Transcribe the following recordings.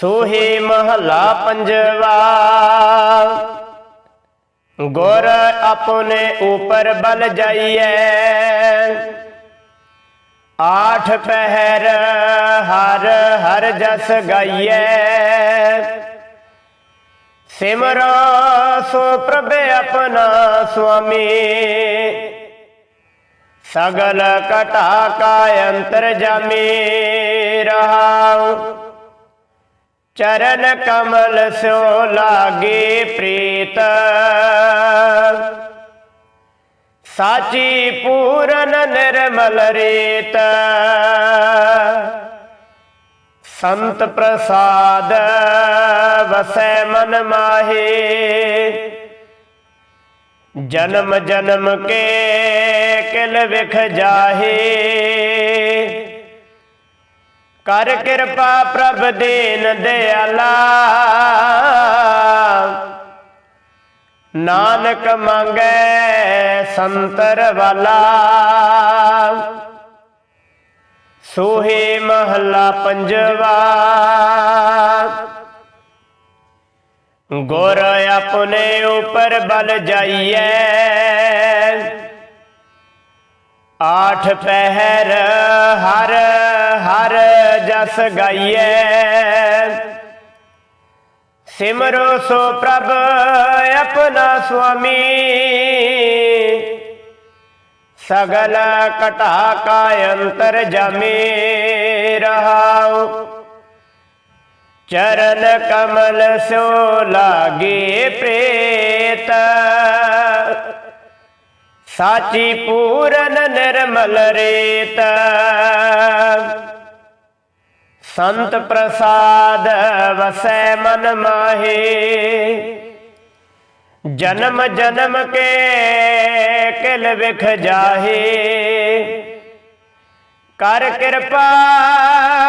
ਸੋਹੇ ਮਹਲਾ ਪੰਜਵਾ ਗੁਰ ਆਪਣੇ ਉਪਰ ਬਲ ਜਾਈਐ ਆਠ ਪਹਿਰ ਹਰ ਹਰ ਜਸ ਗਾਈਐ ਸਿਮਰੋ ਸੋ ਪ੍ਰਭ ਆਪਣਾ ਸੁਆਮੀ ਸਗਲ ਕਟਾ ਕਾ ਅੰਤਰ ਜਾਮੀ ਰਹਾਉ ਚਰਨ ਕਮਲ ਸਿਓ ਲਾਗੇ ਪ੍ਰੀਤ। ਸਾਚੀ ਪੂਰਨ ਨਿਰਮਲ ਰੇਤ। ਸੰਤ ਪ੍ਰਸਾਦ ਵਸੈ ਮਨ ਮਾਹੀ। ਜਨਮ ਜਨਮ ਕੇ ਕਿਲ ਵਿਖ ਜਾਹੇ। ਕਰ ਕਿਰਪਾ ਪ੍ਰਭ ਦੇਨ ਦਿਆਲਾ। ਨਾਨਕ ਮੰਗੈ ਸੰਤਰ ਵਾਲਾ। ਸੋਹੇ ਮਹੱਲਾ ਪੰਜਵਾ। ਗੁਰ ਆਪਣੇ ਉਪਰ ਬਲ ਜਾਈਐ। ਆਠ ਪਹਿਰ ਹਰ ਹਰ ਜਸ ਗਾਈਐ। ਸਿਮਰੋ ਸੋ ਪ੍ਰਭ ਆਪਣਾ ਸੁਆਮੀ। ਸਗਲ ਕਟਾ ਕਾ ਅੰਤਰ ਜਾਮੇ ਰਹਾਉ। ਚਰਨ ਕਮਲ ਸੋ ਲਾਗੇ ਪ੍ਰੇਤ। ਸਾਚੀ ਪੂਰਨ ਨਿਰਮਲ ਰੇਤ। ਸੰਤ ਪ੍ਰਸਾਦ ਵਸੈ ਮਨ ਮਾਹੇ। ਜਨਮ ਜਨਮ ਕੇ ਕਿਲ ਵਿਖ ਜਾਹੇ। ਕਰ ਕਿਰਪਾ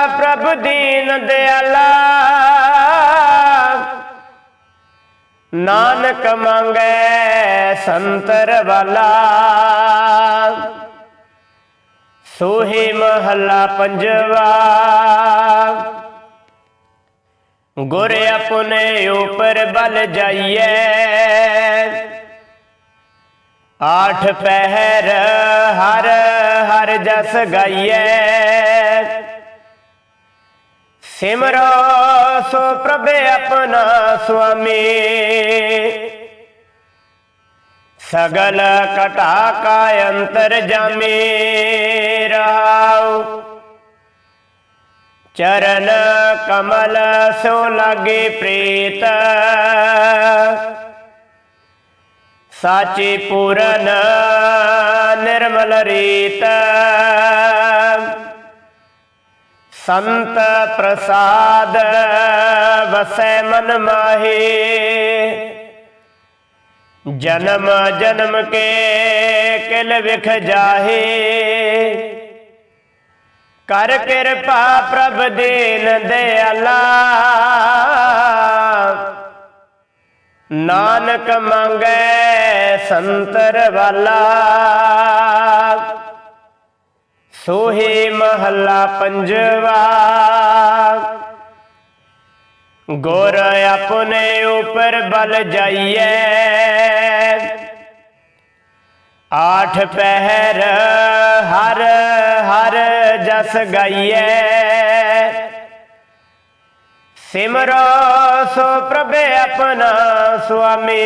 ਪ੍ਰਭ ਦੀਨ ਦਿਆਲਾ। ਨਾਨਕ ਮੰਗੈ ਸੰਤਰ ਵਾਲਾ। ਸੋਹੇ ਮਹੱਲਾ ਪੰਜਵਾ। ਗੁਰ ਆਪਣੇ ਉਪਰ ਬਲ ਜਾਈਏ। ਆਠ ਪਹਿਰ ਹਰ ਹਰ ਜਸ ਗਾਈਐ ਸਿਮਰੋ ਸੋ ਪ੍ਰਭ ਆਪਣਾ ਸੁਆਮੀ। ਸਗਲ ਕਟਾ ਕਾ ਅੰਤਰ ਜਾਮੇ ਰਹਾਉ ਚਰਨ ਕਮਲ ਸੋ ਲਾਗੇ ਪ੍ਰੀਤ। ਸਾਚੀ ਪੂਰਨ ਨਿਰਮਲ ਰੀਤ। ਸੰਤ ਪ੍ਰਸਾਦ ਵਸੈ ਮਨ ਮਾਹੀ। ਜਨਮ ਜਨਮ ਕੇ ਕਿਲ ਵਿਖ ਜਾਹੇ। ਕਰ ਕਿਰਪਾ ਪ੍ਰਭ ਦੇਨ ਦਿਆਲਾ। ਨਾਨਕ ਮੰਗੈ ਸੰਤਰ ਵਾਲਾ। ਸੋਹੇ ਮਹੱਲਾ ਪੰਜਵਾ। ਗੁਰ ਆਪਣੇ ਉਪਰ ਬਲ ਜਾਈਏ ਆਠ ਪਹਿਰ ਹਰ ਹਰ ਜਸ ਗਾਈਐ। ਸਿਮਰੋ ਸੋ ਪ੍ਰਭੇ ਆਪਣਾ ਸੁਆਮੀ।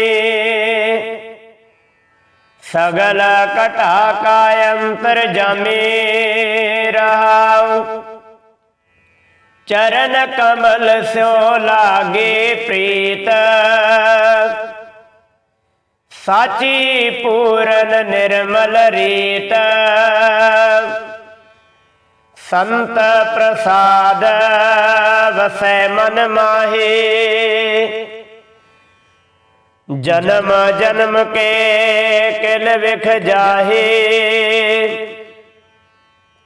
ਸਗਲ ਕਟਾ ਕਾ ਅੰਤਰ ਜਾਮੇ ਰਹਾਉ। ਚਰਨ ਕਮਲ ਸਿਓ ਲਾਗੇ ਪ੍ਰੀਤ। ਸਾਚੀ ਪੂਰਨ ਨਿਰਮਲ ਰੀਤ। ਸੰਤ ਪ੍ਰਸਾਦ ਵਸੈ ਮਨ ਮਾਹੇ। ਜਨਮ ਜਨਮ ਕੇ ਕਿਲ ਵਿਖ ਜਾਹੇ।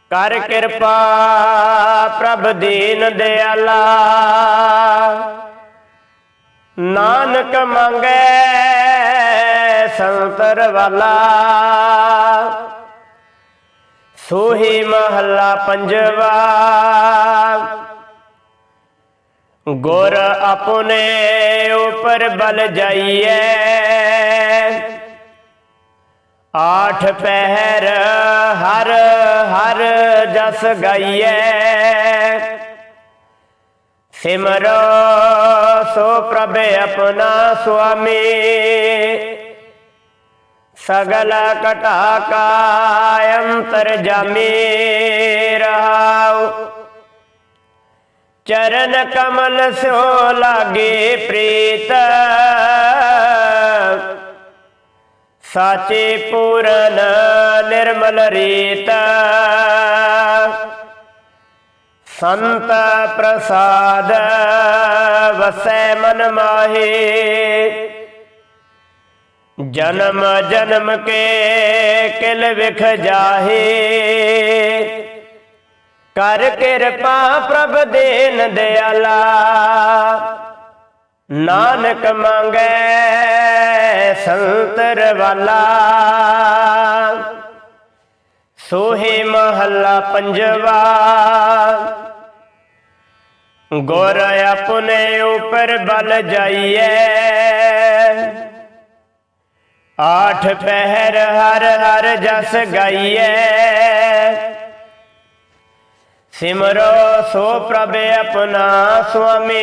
ਕਰ ਕਿਰਪਾ ਪ੍ਰਭ ਦੀਨ ਦਿਆਲਾ। ਨਾਨਕ ਮੰਗੈ ਸੰਤਰ ਵਾਲਾ। ਸੋਹੀ ਮਹੱਲਾ ਪੰਜਵਾ। ਗੁਰ ਆਪਣੇ ਉਪਰ ਬਲ ਜਾਈਏ ਆਠ ਪਹਿਰ ਹਰ ਹਰ ਜਸ ਗਾਈਐ। ਸਿਮਰੋ, ਸੋ ਪ੍ਰਭ ਆਪਣਾ ਸੁਆਮੀ। ਸਗਲ ਕਟਾ ਕਾ ਅੰਤਰ ਜਾਮੀ ਰਹਾਉ। ਚਰਨ ਕਮਲ ਸਿਓ ਲਾਗੇ ਪ੍ਰੀਤ। ਸਾਚੇ ਪੂਰਨ ਨਿਰਮਲ ਰੀਤ। ਸੰਤ ਪ੍ਰਸਾਦ ਵਸੈ ਮਨ ਮਾਹੀ। ਜਨਮ ਜਨਮ ਕੇ ਕਿਲ ਵਿਖ ਜਾਹੇ। ਕਰ ਕਿਰਪਾ ਪ੍ਰਭ ਦੇਨ ਦਿਆਲਾ। ਨਾਨਕ ਮੰਗੈ ਸੰਤਰ ਵਾਲਾ ਸੋਹੇ ਮਹੱਲਾ ਪੰਜਵਾ। ਗੁਰ ਆਪਣੇ ਉਪਰ ਬਲ ਜਾਈਐ। ਆਠ ਪਹਿਰ ਹਰ ਹਰ ਜਸ ਗਾਈਐ। ਸਿਮਰੋ ਸੋ ਪ੍ਰਭ ਆਪਣਾ ਸੁਆਮੀ।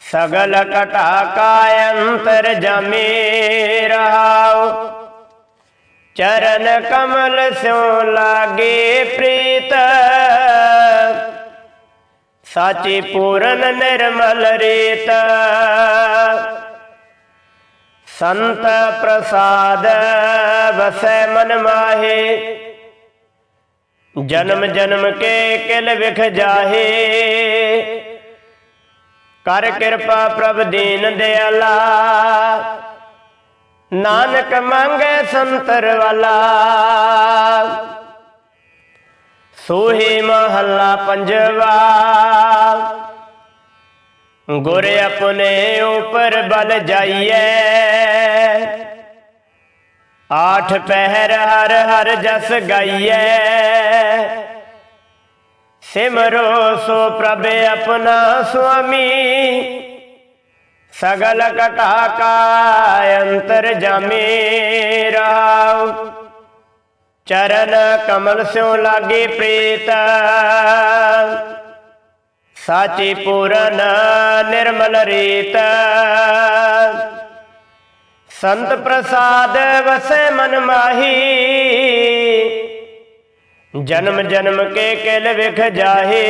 ਸਗਲ ਕਟਾ ਕਾ ਅੰਤਰ ਜਾਮੇ ਰਹਾਉ। ਚਰਨ ਕਮਲ ਸਿਉ ਲਾਗੇ ਪ੍ਰੀਤ। ਸਾਚੀ ਪੂਰਨ ਨਿਰਮਲ ਰੀਤ। ਸੰਤ ਪ੍ਰਸਾਦ ਵਸੈ ਮਨ ਮਾਹੇ। ਜਨਮ ਜਨਮ ਕੇ ਕਿਲ ਵਿਖ ਜਾਹੇ। ਕਰ ਕਿਰਪਾ ਪ੍ਰਭ ਦੀਨ ਦਿਆਲਾ। ਨਾਨਕ ਮੰਗੇ ਸੰਤਰ ਵਾਲਾ। ਸੋਹੇ ਮਹੱਲਾ ਪੰਜਵਾ। ਗੁਰ ਆਪਣੇ ਉਪਰ ਬਲ ਜਾਈਏ ਆਠ ਪਹਿਰ ਹਰ ਹਰ ਜਸ ਗਾਈਐ। ਸਿਮਰੋ ਸੋ ਪ੍ਰਭ ਆਪਣਾ ਸੁਆਮੀ। ਸਗਲ ਕਟਾ ਕਾ ਅੰਤਰ ਜਾਮੇ ਰਾਉ। ਚਰਨ ਕਮਲ ਸਿਉ ਲਾਗੇ ਪ੍ਰੀਤ। ਸਾਚੀ ਪੂਰਨ ਨਿਰਮਲ ਰੀਤ। ਸੰਤ ਪ੍ਰਸਾਦ ਵਸੈ ਮਨ ਮਾਹੀ। ਜਨਮ ਜਨਮ ਕੇ ਕਿਲ ਵਿਖ ਜਾਹੇ।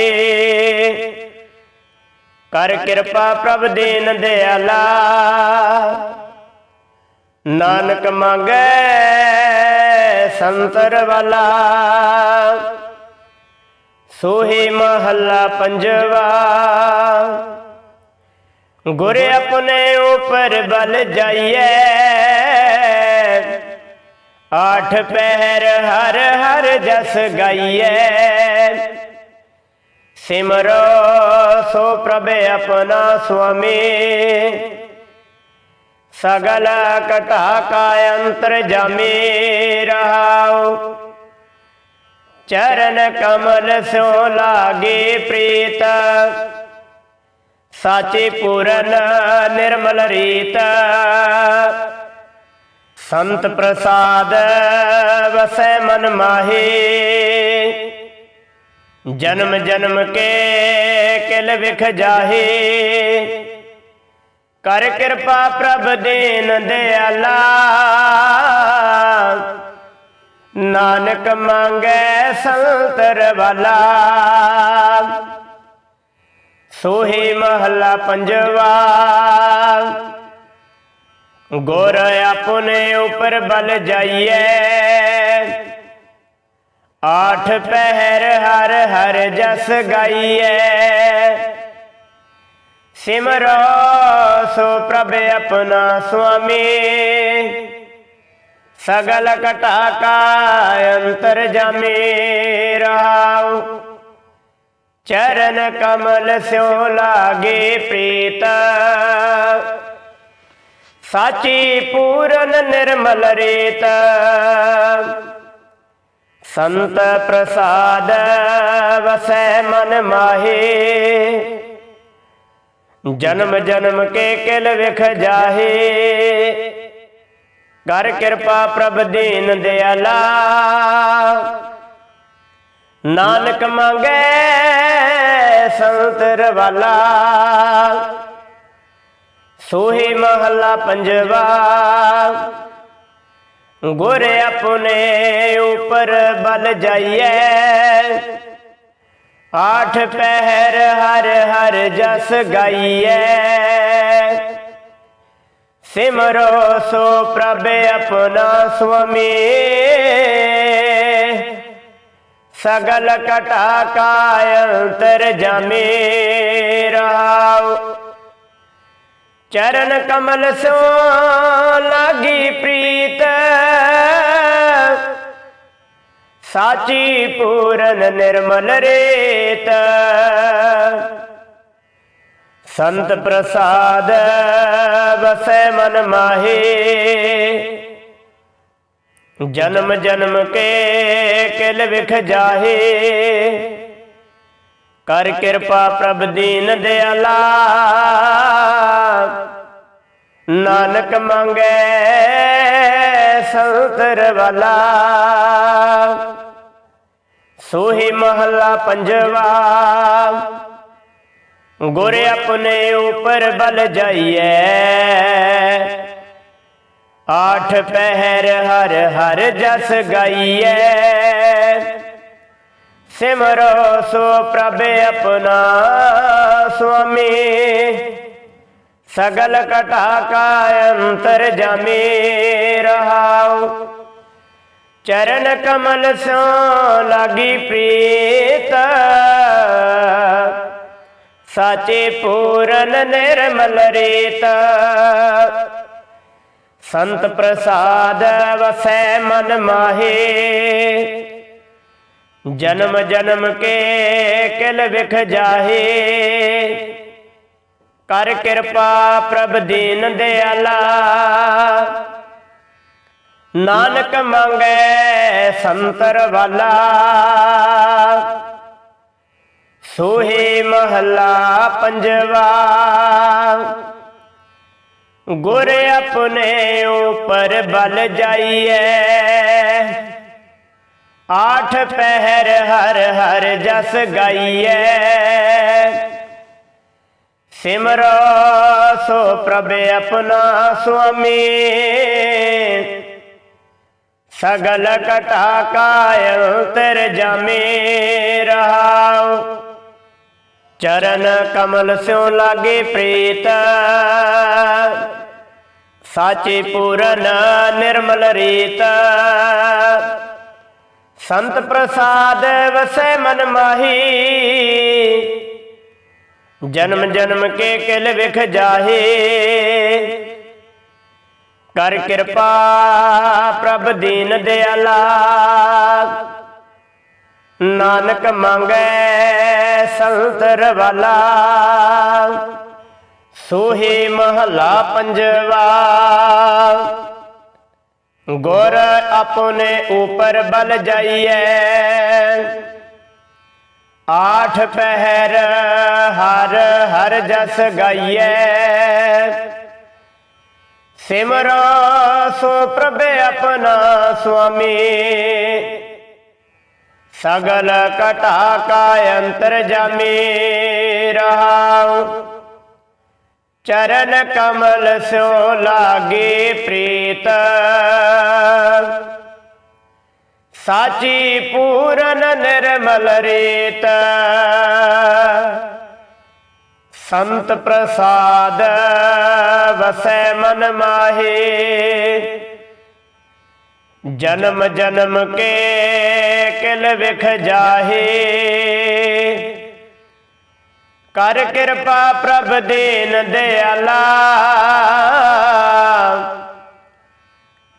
ਕਰ ਕਿਰਪਾ ਪ੍ਰਭ ਦੇਨ ਦਿਆਲਾ। ਨਾਨਕ ਮੰਗੈ ਸੰਤਰ ਵਾਲਾ। ਸੋਹੀ ਮਹੱਲਾ ਪੰਜਵਾ। ਗੁਰ ਆਪਣੇ ਉਪਰ ਬਲ ਜਾਈਏ। ਆਠ ਪਹਿਰ ਹਰ ਹਰ ਜਸ ਗਾਈਐ ਸਿਮਰੋ, ਸੋ ਪ੍ਰਭ ਆਪਣਾ ਸੁਆਮੀ। ਸਗਲ ਕਟਾ ਕਾ ਅੰਤਰ ਜਾਮੇ ਰਹਾਉ। ਚਰਨ ਕਮਲ ਸੋ ਲਾਗੇ ਪ੍ਰੀਤ। ਸਾਚੇ ਪੂਰਨ ਨਿਰਮਲ ਰੀਤ। ਸੰਤ ਪ੍ਰਸਾਦ ਵਸੈ ਮਨ ਮਾਹੀ। ਜਨਮ ਜਨਮ ਕੇ ਕਿਲ ਵਿਖ ਜਾਹੇ। ਕਰ ਕਿਰਪਾ ਪ੍ਰਭ ਦੇਨ ਦਿਆਲਾ। ਨਾਨਕ ਮੰਗੈ ਸੰਤਰ ਵਾਲਾ ਸੋਹੇ ਮਹੱਲਾ ਪੰਜਵਾ। ਗੁਰ ਆਪਣੇ ਉਪਰ ਬਲ ਜਾਈਏ ਆਠ ਪਹਿਰ ਹਰ ਹਰ ਜਸ ਗਾਈਐ। ਸਿਮਰੋ ਸੋ ਪ੍ਰਭ ਆਪਣਾ ਸੁਆਮੀ। ਸਗਲ ਕਟਾ ਕਾ ਅੰਤਰ ਜਾਮੇ ਰਾਉ ਚਰਨ ਕਮਲ ਸਿਓ ਲਾਗੇ ਪ੍ਰੀਤ। ਸਾਚੀ ਪੂਰਨ ਨਿਰਮਲ ਰੇਤ। ਸੰਤ ਪ੍ਰਸਾਦ ਵਸੈ ਮਨ ਮਾਹੀ। ਜਨਮ ਜਨਮ ਕੇ ਕਿਲ ਵਿਖ ਜਾਹੀ। ਕਰ ਕਿਰਪਾ ਪ੍ਰਭ ਦੀਨ ਦਿਆਲਾ। ਨਾਨਕ ਮੰਗੇ ਸੰਤਰ ਵਾਲਾ ਸੋਹੀ ਮਹੱਲਾ ਪੰਜਵਾ। ਗੁਰ ਆਪਣੇ ਉਪਰ ਬਲ ਜਾਈਐ। ਆਠ ਪਹਿਰ ਹਰ ਹਰ ਜਸ ਗਾਈਐ। ਸਿਮਰੋ ਸੋ ਪ੍ਰਭ ਆਪਣਾ ਸੁਆਮੀ। ਸਗਲ ਕਟਾ ਕਾਇ ਅੰਤਰ ਜਾਮੇ ਚਰਨ ਕਮਲ ਸੋ ਲਾਗੀ ਪ੍ਰੀਤ। ਸਾਚੀ ਪੂਰਨ ਨਿਰਮਲ ਰੇਤ। ਸੰਤ ਪ੍ਰਸਾਦ ਵਸੈ ਮਨ ਮਾਹੀ। ਜਨਮ ਜਨਮ ਕੇ ਕਿਲ ਵਿਖ ਜਾਹੇ। ਕਰ ਕਿਰਪਾ ਪ੍ਰਭ ਦੀਨ ਦਿਆਲਾ ਨਾਨਕ ਮੰਗੇ ਸੰਤਰ ਵਾਲਾ ਸੋਹੀ ਮਹੱਲਾ ਪੰਜਵਾ। ਗੁਰ ਆਪਣੇ ਉਪਰ ਬਲ ਜਾਈਐ। ਆਠ ਪਹਿਰ ਹਰ ਹਰ ਜਸ ਗਾਈਐ ਸਿਮਰੋ ਸੋ ਪ੍ਰਭ ਆਪਣਾ ਸੁਆਮੀ ਸਗਲ ਕਟਾ ਕਾ ਅੰਤਰ ਜਾਮੇ ਰਹਾਉ ਚਰਨ ਕਮਲ ਸੋ ਲਾਗੀ ਪ੍ਰੀਤ ਸਾਚੇ ਪੂਰਨ ਨਿਰਮਲ ਰੇਤ ਸੰਤ ਪ੍ਰਸਾਦ ਵਸੈ ਮਨ ਮਾਹੀ। ਜਨਮ ਜਨਮ ਕੇ ਕਿਲ ਵਿਖ ਜਾਹੇ। ਕਰ ਕਿਰਪਾ ਪ੍ਰਭ ਦੀਨ ਦਿਆਲਾ। ਨਾਨਕ ਮੰਗੈ ਸੰਤਰ ਵਾਲਾ। ਸੋਹੇ ਮਹੱਲਾ ਪੰਜਵਾ। ਗੁਰ ਆਪਣੇ ਉਪਰ ਬਲ ਜਾਈਐ। ਆਠ ਪਹਿਰ ਹਰ ਹਰ ਜਸ ਗਾਈਐ। ਸਿਮਰੋ ਸੋ ਪ੍ਰਭ ਆਪਣਾ ਸੁਆਮੀ। ਸਗਲ ਕਟਾ ਕਾਇ ਤਰ ਜਾਮੇ ਰਹਾਉ। ਚਰਨ ਕਮਲ ਸਿਉ ਲਾਗੇ ਪ੍ਰੀਤ। ਸਾਚੇ ਪੂਰਨ ਨਿਰਮਲ ਰੀਤ। ਸੰਤ ਪ੍ਰਸਾਦ ਵਸੈ ਮਨ ਮਾਹੀ। ਜਨਮ ਜਨਮ ਕੇ ਕਿਲ ਵਿਖ ਜਾਹੇ। ਕਰ ਕਿਰਪਾ ਪ੍ਰਭ ਦੀਨ ਦਿਆਲਾ। ਨਾਨਕ ਮੰਗੈ ਸੰਤਰ ਵਾਲਾ ਸੋਹੇ ਮਹਲਾ ਪੰਜਵਾ। ਗੁਰ ਆਪਣੇ ਉਪਰ ਬਲ ਜਾਈਐ। ਆਠ ਪਹਿਰ ਹਰ ਹਰ ਜਸ ਗਾਈਐ। ਸਿਮਰੋ ਸੋ ਪ੍ਰਭੇ ਆਪਣਾ ਸੁਆਮੀ। ਸਗਲ ਕਟਾ ਕਾ ਅੰਤਰ ਜਾਮੇ ਰਹਾਉ। ਚਰਨ ਕਮਲ ਸਿਓ ਲਾਗੇ ਪ੍ਰੀਤ। ਸਾਚੀ ਪੂਰਨ ਨਿਰਮਲ ਰੇਤ। ਸੰਤ ਪ੍ਰਸਾਦ ਵਸੈ ਮਨ ਮਾਹੀ। ਜਨਮ ਜਨਮ ਕੇ ਕਿਲ ਵਿਖ ਜਾਹੇ। ਕਰ ਕਿਰਪਾ ਪ੍ਰਭ ਦੇਨ ਦਿਆਲਾ।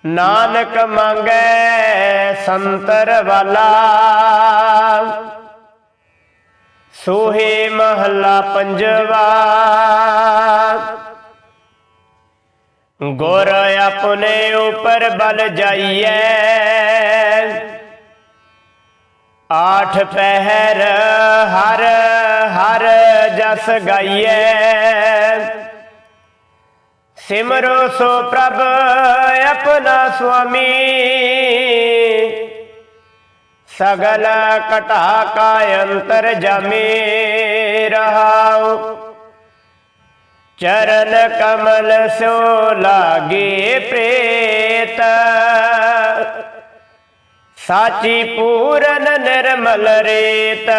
ਨਾਨਕ ਮੰਗੈ ਸੰਤਰ ਵਾਲਾ। ਸੋਹੇ ਮਹੱਲਾ ਪੰਜਵਾ। ਗੁਰ ਆਪਣੇ ਉਪਰ ਬਲ ਜਾਈਐ। ਆਠ ਪਹਿਰ ਹਰ ਹਰ ਜਸ ਗਾਈਐ। ਸਿਮਰੋ ਸੋ ਪ੍ਰਭ ਆਪਣਾ ਸੁਆਮੀ। ਸਗਲ ਕਟਾ ਕਾ ਅੰਤਰ ਜਾਮੇ ਰਹਾਉ। ਚਰਨ ਕਮਲ ਸੋ ਲਾਗੇ ਪ੍ਰੇਤ। ਸਾਚੀ ਪੂਰਨ ਨਿਰਮਲ ਰੇਤ।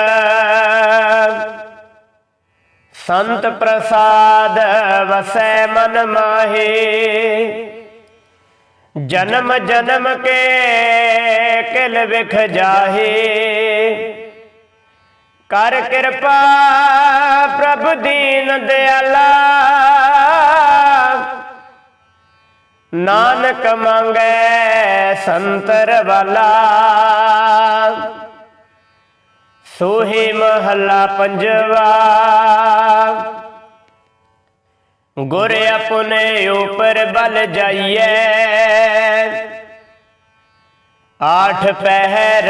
ਸੰਤ ਪ੍ਰਸਾਦ ਵਸੈ ਮਨ ਮਾਹੇ। ਜਨਮ ਜਨਮ ਕੇ ਕਿਲ ਵਿਖ ਜਾਹੇ। ਕਰ ਕਿਰਪਾ ਪ੍ਰਭ ਦੀਨ ਦਿਆਲਾ ਨਾਨਕ ਮੰਗੈ ਸੰਤਰ ਵਾਲਾ। ਸੋਹੀ ਮਹੱਲਾ ਪੰਜਵਾ। ਗੁਰ ਆਪਣੇ ਉਪਰ ਬਲ ਜਾਈਐ ਆਠ ਪਹਿਰ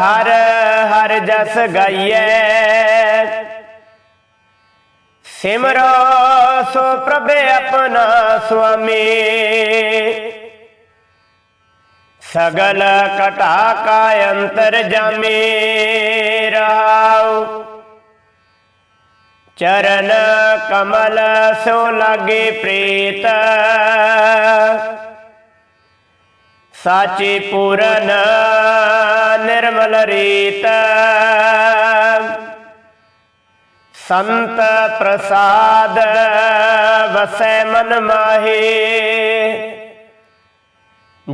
ਹਰ ਹਰ ਜਸ ਗਾਈਐ। ਸਿਮਰੋ ਸੋ ਪ੍ਰਭ ਆਪਣਾ ਸੁਆਮੀ। ਸਗਲ ਕਟਾ ਕਾ ਅੰਤਰ ਜਾਮੇ ਰਾਉ। ਚਰਨ ਕਮਲ ਸੋ ਲਾਗੇ ਪ੍ਰੀਤ। ਸਾਚੀ ਪੂਰਨ ਨਿਰਮਲ ਰੀਤ। ਸੰਤ ਪ੍ਰਸਾਦ ਵਸੈ ਮਨ ਮਾਹੀ।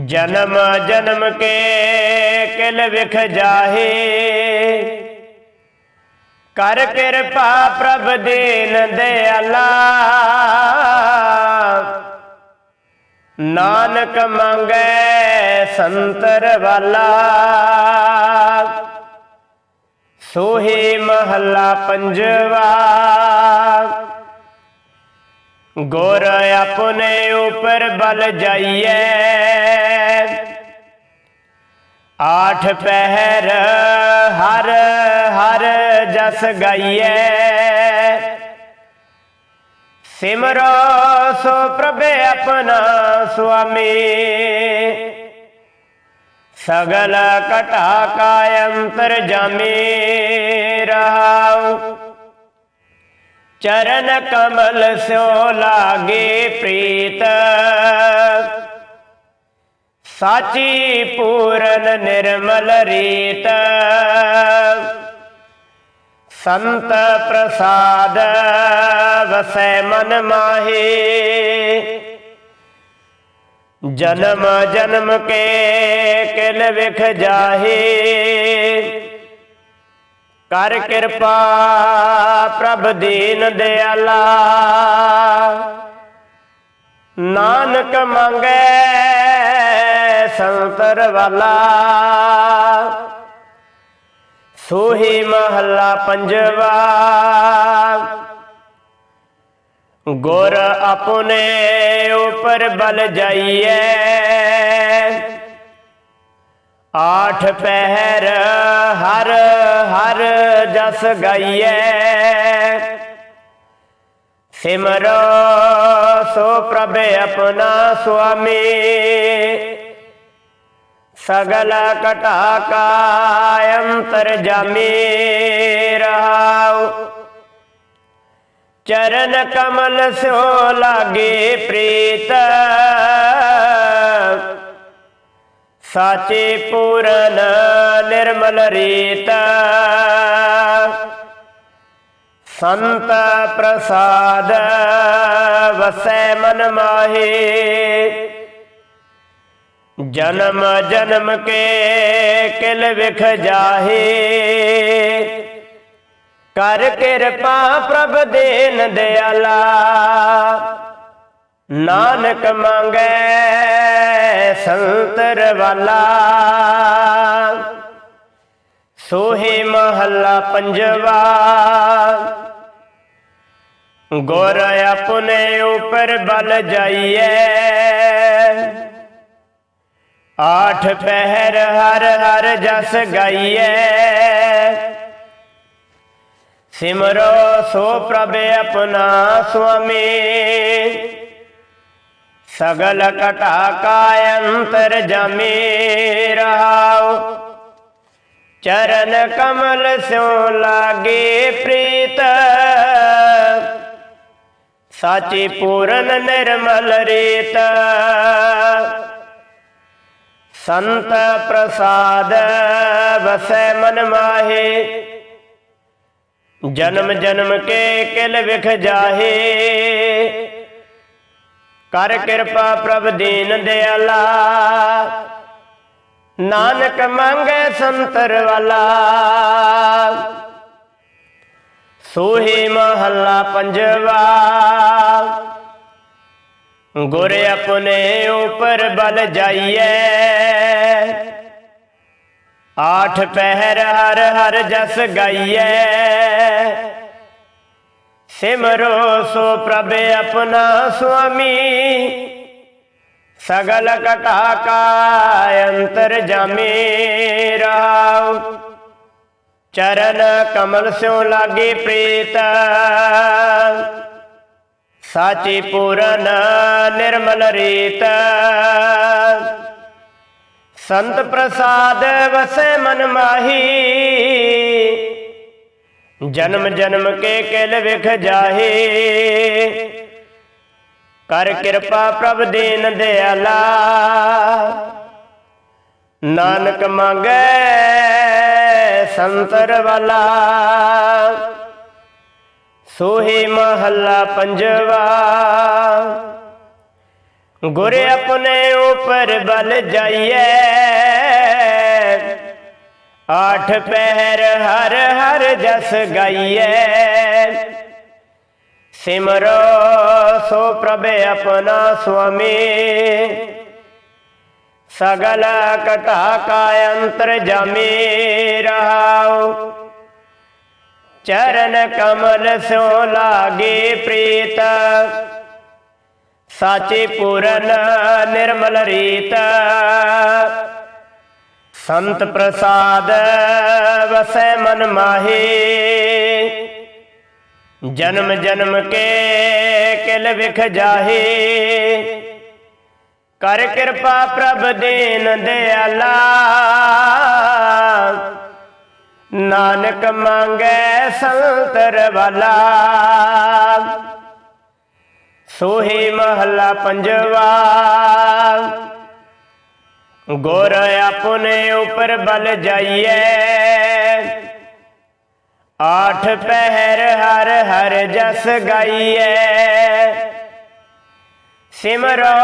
ਜਨਮ ਜਨਮ ਕੇ ਕਿਲ ਵਿਖ ਜਾਹੇ। ਕਰ ਕਿਰਪਾ ਪ੍ਰਭ ਦੀਨ ਦਿਆਲਾ। ਨਾਨਕ ਮੰਗੈ ਸੰਤਰ ਵਾਲਾ। ਸੋਹੇ ਮਹੱਲਾ ਪੰਜਵਾ। ਗੁਰ ਆਪਣੇ ਉਪਰ ਬਲ ਜਾਈਐ। ਆਠ ਪਹਿਰ ਹਰ ਹਰ ਜਸ ਗਾਈਐ। ਸਿਮਰੋ ਸੋ ਪ੍ਰਭ ਆਪਣਾ ਸੁਆਮੀ। ਸਗਲ ਕਟਾ ਕਾ ਅੰਤਰ ਜਾਮੇ ਰਹਾਉ। ਚਰਨ ਕਮਲ ਸੋ ਲਾਗੇ ਪ੍ਰੀਤ। ਸਾਚੀ ਪੂਰਨ ਨਿਰਮਲ ਰੀਤ। ਸੰਤ ਪ੍ਰਸਾਦ ਵਸੈ ਮਨ ਮਾਹੀ। ਜਨਮ ਜਨਮ ਕੇ ਕਿਲ ਵਿਖ ਜਾਹੇ। ਕਰ ਕਿਰਪਾ ਪ੍ਰਭ ਦੀਨ ਦਿਆਲਾ। ਨਾਨਕ ਮੰਗੈ ਸੰਤਰ ਵਾਲਾ। ਸੋਹੀ ਮਹੱਲਾ ਪੰਜਵਾ। ਗੁਰ ਆਪਣੇ ਉਪਰ ਬਲ ਜਾਈਏ ਆਠ ਪਹਿਰ ਹਰ ਹਰ ਜਸ ਗਾਈਐ। ਸਿਮਰੋ ਸੋ ਪ੍ਰਭ ਆਪਣਾ ਸੁਆਮੀ। ਸਗਲ ਕਟਾ ਕਾ ਅੰਤਰ ਜਾਮੇ ਰਹਾਉ। ਚਰਨ ਕਮਲ ਸੋ ਲਾਗੇ ਪ੍ਰੀਤ। ਸਾਚੇ ਪੂਰਨ ਨਿਰਮਲ ਰੀਤ। ਸੰਤ ਪ੍ਰਸਾਦ ਵਸੈ ਮਨ ਮਾਹੀ। ਜਨਮ ਜਨਮ ਕੇ ਕਿਲ ਵਿਖ ਜਾਹੇ। ਕਰ ਕਿਰਪਾ ਪ੍ਰਭ ਦੇਨ ਦਿਆਲਾ। ਨਾਨਕ ਮੰਗੈ ਸੰਤਰ ਵਾਲਾ ਸੋਹੇ ਮਹੱਲਾ ਪੰਜਵਾ। ਗੁਰ ਆਪਣੇ ਉਪਰ ਬਲ ਜਾਈਏ ਆਠ ਪਹਿਰ ਹਰ ਹਰ ਜਸ ਗਾਈਐ ਸਿਮਰੋ ਸੋ ਪ੍ਰਭ ਆਪਣਾ ਸੁਆਮੀ ਸਗਲ ਕਟਾ ਕਾਇ ਅੰਤਰ ਜਾਮੀ ਰਹਾਉ ਚਰਨ ਕਮਲ ਸਿਉ ਲਾਗੇ ਪ੍ਰੀਤ ਸਾਚੀ ਪੂਰਨ ਨਿਰਮਲ ਰੀਤ ਸੰਤ ਪ੍ਰਸਾਦ ਵਸੈ ਮਨ ਮਾਹੇ। ਜਨਮ ਜਨਮ ਕੇ ਕਿਲ ਵਿਖ ਜਾਹੇ। ਕਰ ਕਿਰਪਾ ਪ੍ਰਭ ਦੀਨ ਦਿਆਲਾ। ਨਾਨਕ ਮੰਗੇ ਸੰਤਰ ਵਾਲਾ। ਸੋਹੀ ਮਹੱਲਾ ਪੰਜਵਾ। ਗੁਰ ਆਪਣੇ ਉਪਰ ਬਲ ਜਾਈਐ। ਆਠ ਪਹਿਰ ਹਰ ਹਰ ਜਸ ਗਾਈਐ। ਸਿਮਰੋ ਸੋ ਪ੍ਰਭ ਆਪਣਾ ਸੁਆਮੀ। ਸਗਲ ਕਟਾ ਕਾ ਅੰਤਰ ਜਾਮੇ ਰਾਵ ਚਰਨ ਕਮਲ ਸਿਉ ਲਾਗੇ ਪ੍ਰੀਤ। ਸਾਚੀ ਪੂਰਨ ਨਿਰਮਲ ਰੀਤ। ਸੰਤ ਪ੍ਰਸਾਦ ਵਸੈ ਮਨ ਮਾਹੀ। ਜਨਮ ਜਨਮ ਕੇ ਕਿਲ ਵਿਖ ਜਾਹੇ। ਕਰ ਕਿਰਪਾ ਪ੍ਰਭ ਦੀਨ ਦਿਆਲਾ। ਨਾਨਕ ਮੰਗੈ ਸੰਤਰ ਵਾਲਾ। ਸੋਹੀ ਮਹੱਲਾ ਪੰਜਵਾ ਗੁਰ ਆਪਣੇ ਉਪਰ ਬਲ ਜਾਈਐ ਆਠ ਪਹਿਰ ਹਰ ਹਰ ਜਸ ਗਾਈਐ ਸਿਮਰੋ ਸੋ ਪ੍ਰਭ ਆਪਣਾ ਸੁਆਮੀ ਸਗਲ ਕਟਾ ਕਾ ਅੰਤਰ ਜਾਮੇ ਰਹਾਉ ਚਰਨ ਕਮਲ ਸੋ ਲਾਗੇ ਪ੍ਰੀਤ। ਸਾਚੇ ਪੂਰਨ ਨਿਰਮਲ ਰੀਤ। ਸੰਤ ਪ੍ਰਸਾਦ ਵਸੈ ਮਨ ਮਾਹੀ। ਜਨਮ ਜਨਮ ਕੇ ਕਿਲ ਵਿਖ ਜਾਹੇ। ਕਰ ਕਿਰਪਾ ਪ੍ਰਭ ਦੇਨ ਦਿਆਲਾ। ਨਾਨਕ ਮੰਗੈ ਸੰਤਰ ਵਾਲਾ ਸੋਹੇ ਮਹੱਲਾ ਪੰਜਵਾ। ਗੁਰ ਆਪਣੇ ਉਪਰ ਬਲ ਜਾਈਐ ਆਠ ਪਹਿਰ ਹਰ ਹਰ ਜਸ ਗਾਈਐ ਸਿਮਰੋ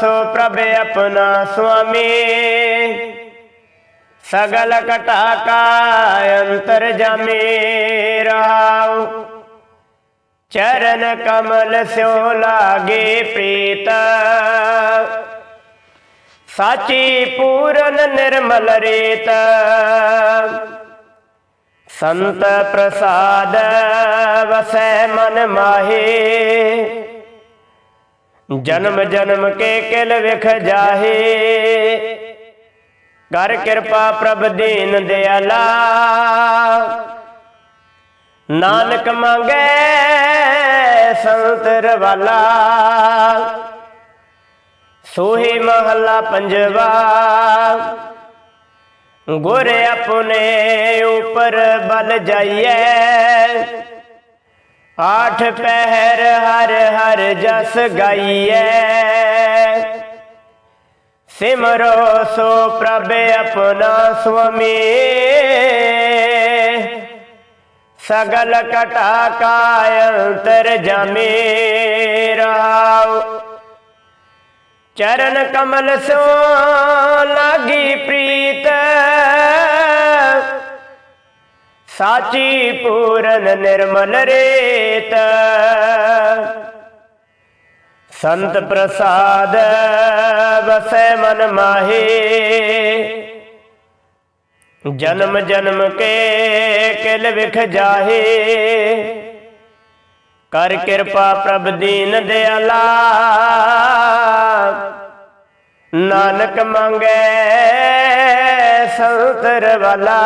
ਸੋ ਪ੍ਰਭ ਆਪਣਾ ਸੁਆਮੀ। ਸਗਲ ਕਟਾ ਕਾ ਅੰਤਰ ਜਾਮੇ ਰਾਉ। ਚਰਨ ਕਮਲ ਸਿਉ ਲਾਗੇ ਪ੍ਰੀਤ। ਸਾਚੀ ਪੂਰਨ ਨਿਰਮਲ ਰੇਤ। ਸੰਤ ਪ੍ਰਸਾਦ ਵਸੈ ਮਨ ਮਾਹੀ। ਜਨਮ ਜਨਮ ਕੇ ਕਿਲ ਵਿਖ ਜਾਹੇ। ਕਰ ਕਿਰਪਾ ਪ੍ਰਭ ਦੀਨ ਦਿਆਲਾ। ਨਾਨਕ ਮੰਗੇ ਸੰਤ ਵਾਲਾ ਸੋਹੇ ਮਹੱਲਾ ਪੰਜਵਾ। ਗੁਰ ਆਪਣੇ ਉਪਰ ਬਲ ਜਾਈਐ। ਆਠ ਪਹਿਰ ਹਰ ਹਰ ਜਸ ਗਾਈਐ। ਸਿਮਰੋ ਸੋ ਪ੍ਰਭ ਆਪਣਾ ਸੁਆਮੀ। ਸਗਲ ਕਟਾ ਕਾਇੰਤਰ ਜਾਮੇ ਰਾਉ ਚਰਨ ਕਮਲ ਸੋ ਲਾਗੀ ਪ੍ਰੀਤ। ਸਾਚੀ ਪੂਰਨ ਨਿਰਮਲ ਰੇਤ। ਸੰਤ ਪ੍ਰਸਾਦ ਵਸੈ ਮਨ ਮਾਹੀ। ਜਨਮ ਜਨਮ ਕੇ ਕਿਲ ਵਿਖ ਜਾਹੇ। ਕਰ ਕਿਰਪਾ ਪ੍ਰਭ ਦੀਨ ਦਿਆਲਾ। ਨਾਨਕ ਮੰਗੈ ਸੰਤਰ ਵਾਲਾ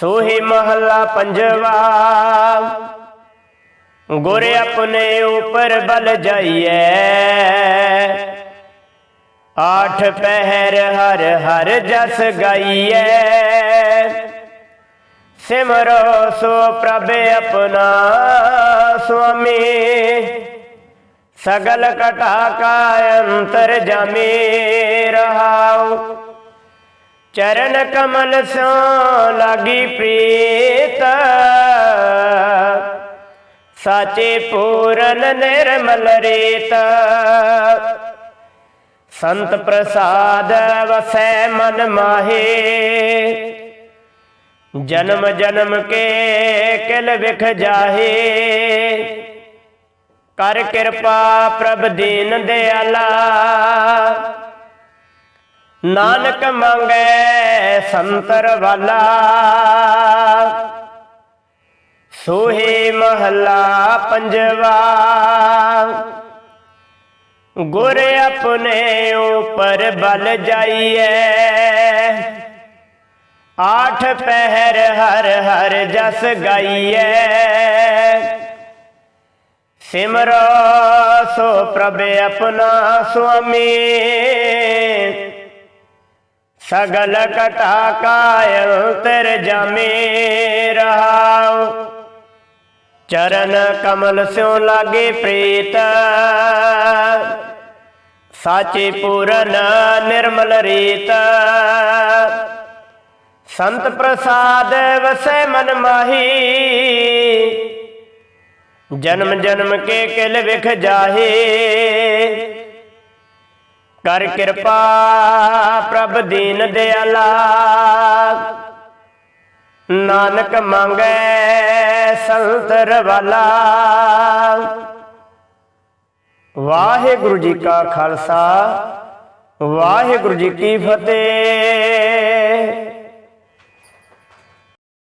ਸੋਹੀ ਮਹੱਲਾ ਪੰਜਵਾ। ਗੁਰ ਆਪਣੇ ਉਪਰ ਬਲ ਜਾਈਐ। ਆਠ ਪਹਿਰ ਹਰ ਹਰ ਜਸ ਗਾਈਐ। ਸਿਮਰੋ ਸੋ ਪ੍ਰਭ ਆਪਣਾ ਸੁਆਮੀ। ਸਗਲ ਕਟਾ ਕਾ ਅੰਤਰ ਜਾਮੇ ਰਹਾਉ। ਚਰਨ ਕਮਲ ਸੋ ਲਾਗੀ ਪ੍ਰੀਤ। ਸਾਚੇ ਪੂਰਨ ਨਿਰਮਲ ਰੇਤ। ਸੰਤ ਪ੍ਰਸਾਦ ਵਸੈ ਮਨ ਮਾਹੇ। ਜਨਮ ਜਨਮ ਕੇ ਕਿਲ ਵਿਖ ਜਾਹੇ। ਕਰ ਕਿਰਪਾ ਪ੍ਰਭ ਦੀਨ ਦਿਆਲਾ। ਨਾਨਕ ਮੰਗੈ ਸੰਤਰ ਵਾਲਾ। ਸੋਹੇ ਮਹੱਲਾ ਪੰਜਵਾ। ਗੁਰ ਆਪਣੇ ਉਪਰ ਬਲ ਜਾਈਐ। ਆਠ ਪਹਿਰ ਹਰ ਹਰ ਜਸ ਗਾਈਐ। ਸਿਮਰੋ ਸੋ ਪ੍ਰਭ ਆਪਣਾ ਸੁਆਮੀ। ਸਗਲ ਕਟਾ ਕਾਇ ਤਰ ਜਾਮੇ ਰਹਾਉ। ਚਰਨ ਕਮਲ ਸਿਉ ਲਾਗੇ ਪ੍ਰੀਤ। ਸਾਚੇ ਪੂਰਨ ਨਿਰਮਲ ਰੀਤ। ਸੰਤ ਪ੍ਰਸਾਦ ਵਸੈ ਮਨ ਮਾਹੀ। ਜਨਮ ਜਨਮ ਕੇ ਕਿਲ ਵਿਖ ਜਾਹੇ। ਕਰ ਕਿਰਪਾ ਪ੍ਰਭ ਦੀਨ ਦਿਆਲਾ। ਨਾਨਕ ਮੰਗੈ ਸੰਤਰ ਵਾਲਾ ਵਾਹਿਗੁਰੂ ਜੀ ਕਾ ਖਾਲਸਾ ਵਾਹਿਗੁਰੂ ਜੀ ਕੀ ਫਤਿਹ।